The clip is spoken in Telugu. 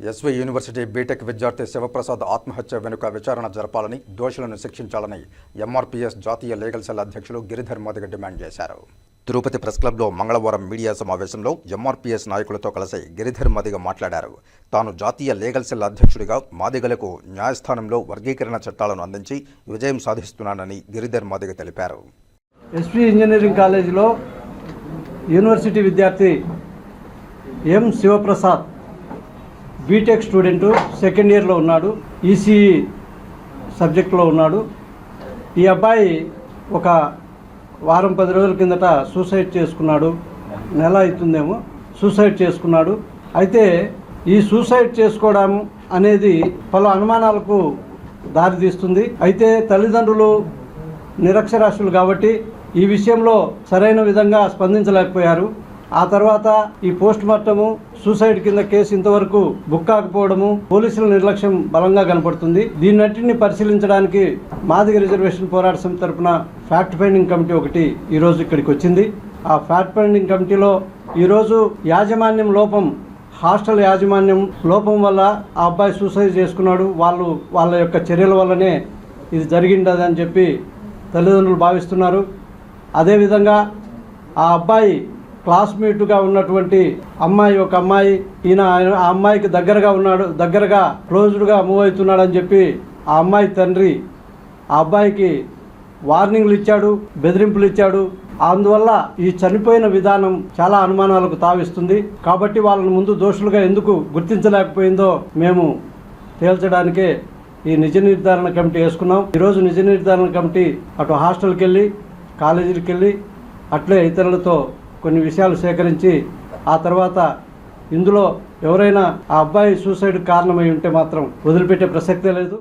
ఎస్వీ యూనివర్సిటీ బీటెక్ విద్యార్థి శివప్రసాద్ ఆత్మహత్య వెనుక విచారణ జరపాలని దోషులను శిక్షించాలని ఎంఆర్పీఎస్ జాతీయ లీగల్ సెల్ అధ్యక్షులు గిరిధర్ మోదిగ డిమాండ్ చేశారు. తిరుపతి ప్రెస్ క్లబ్లో మంగళవారం మీడియా సమావేశంలో ఎంఆర్పీఎస్ నాయకులతో కలిసి గిరిధర్ మదిగ మాట్లాడారు. తాను జాతీయ లీగల్ సెల్ అధ్యక్షుడిగా మాదిగలకు న్యాయస్థానంలో వర్గీకరణ చట్టాలను అందించి విజయం సాధిస్తున్నానని గిరిధర్ మదిగ తెలిపారు. ఎస్వి ఇంజనీరింగ్ కాలేజీలో యూనివర్సిటీ విద్యార్థి M Sivaprasad B tech student second ఇయర్లో ఉన్నాడు ఈసీఈ సబ్జెక్టులో ఉన్నాడు. ఈ అబ్బాయి ఒక వారం పది రోజుల కిందట సూసైడ్ చేసుకున్నాడు. నెల అవుతుందేమో సూసైడ్ చేసుకున్నాడు. అయితే ఈ సూసైడ్ చేసుకోవడం అనేది పలు అనుమానాలకు దారితీస్తుంది అయితే తల్లిదండ్రులు నిరక్షరాస్యులు కాబట్టి ఈ విషయంలో సరైన విధంగా స్పందించలేకపోయారు. ఆ తర్వాత ఈ పోస్ట్ మార్టము సూసైడ్ కింద కేసు ఇంతవరకు బుక్ కాకపోవడము పోలీసుల నిర్లక్ష్యం బలంగా కనపడుతుంది. దీన్నటిని పరిశీలించడానికి మాదిగ రిజర్వేషన్ పోరాట సమితి తరపున ఫ్యాక్ట్ ఫైండింగ్ కమిటీ ఒకటి ఈరోజు ఇక్కడికి వచ్చింది. ఆ ఫ్యాక్ట్ ఫైండింగ్ కమిటీలో ఈరోజు యాజమాన్యం లోపం హాస్టల్ యాజమాన్యం లోపం వల్ల ఆ అబ్బాయి సూసైడ్ చేసుకున్నాడు. వాళ్ళు వాళ్ళ యొక్క చర్యల వల్లనే ఇది జరిగిండదని చెప్పి తల్లిదండ్రులు భావిస్తున్నారు. అదేవిధంగా ఆ అబ్బాయి క్లాస్మేట్గా ఉన్నటువంటి అమ్మాయి ఒక అమ్మాయి ఈయన ఆయన- ఆ అమ్మాయికి దగ్గరగా ఉన్నాడు దగ్గరగా క్లోజ్డ్గా మూవ్ అవుతున్నాడని చెప్పి ఆ అమ్మాయి తండ్రి ఆ అబ్బాయికి వార్నింగ్లు ఇచ్చాడు బెదిరింపులు ఇచ్చాడు. అందువల్ల ఈ చనిపోయిన విధానం చాలా అనుమానాలకు తావిస్తుంది. కాబట్టి వాళ్ళని ముందు దోషులుగా ఎందుకు గుర్తించలేకపోయిందో మేము తేల్చడానికే ఈ నిజ నిర్ధారణ కమిటీ వేసుకున్నాం. ఈరోజు నిజ నిర్ధారణ కమిటీ అటు హాస్టల్కి వెళ్ళి కాలేజీలకు వెళ్ళి అట్లే ఇతరులతో కొన్ని విషయాలు సేకరించి ఆ తర్వాత ఇందులో ఎవరైనా ఆ అబ్బాయి సూసైడ్ కారణమై ఉంటే మాత్రం వదిలిపెట్టే ప్రసక్తే లేదు.